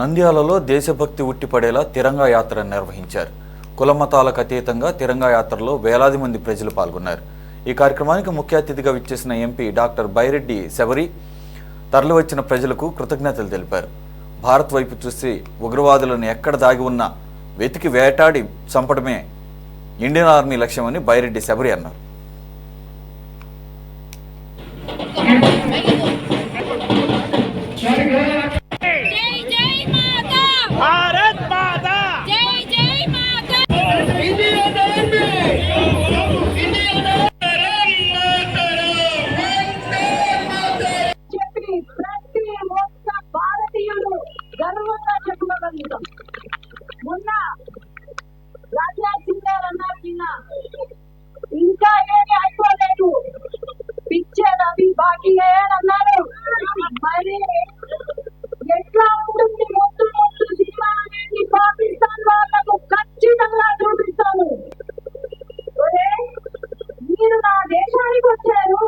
నంద్యాలలో దేశభక్తి ఉట్టిపడేలా తిరంగా యాత్ర నిర్వహించారు. కులమతాలకు అతీతంగా తిరంగా యాత్రలో వేలాది మంది ప్రజలు పాల్గొన్నారు. ఈ కార్యక్రమానికి ముఖ్య అతిథిగా విచ్చేసిన ఎంపీ డాక్టర్ బైరెడ్డి శబరి తరలివచ్చిన ప్రజలకు కృతజ్ఞతలు తెలిపారు. భారత్ వైపు చూసి ఉగ్రవాదులను ఎక్కడ దాగి ఉన్నా వెతికి వేటాడి చంపడమే ఇండియన్ ఆర్మీ లక్ష్యమని బైరెడ్డి శబరి అన్నారు. అవి అన్నారు మరి ఎట్లా ఉంటుంది ముందు ముందు సినిమా అనేది పాకిస్తాన్ వాళ్ళకు ఖచ్చితంగా చూపిస్తాను. మీరు నా దేశానికి వచ్చారు.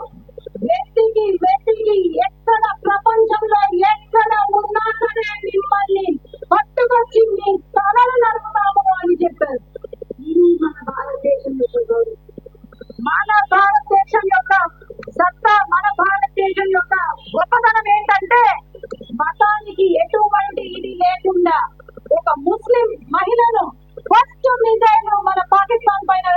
వెతికి వెతికి ఎక్కడ ప్రపంచంలో ఎక్కడ ఉన్నా సరే మిమ్మల్ని పట్టుకొచ్చి మీ తలలు నడుపుతాము అని చెప్పారు. ఇది మన భారతదేశం యొక్క గౌరవం. మన భారత గొప్పతనం ఏంటంటే మతానికి ఎటువంటి ఇది లేకుండా ఒక ముస్లిం మహిళను ఫస్ట్ మిజైల్ మన పాకిస్తాన్ పైన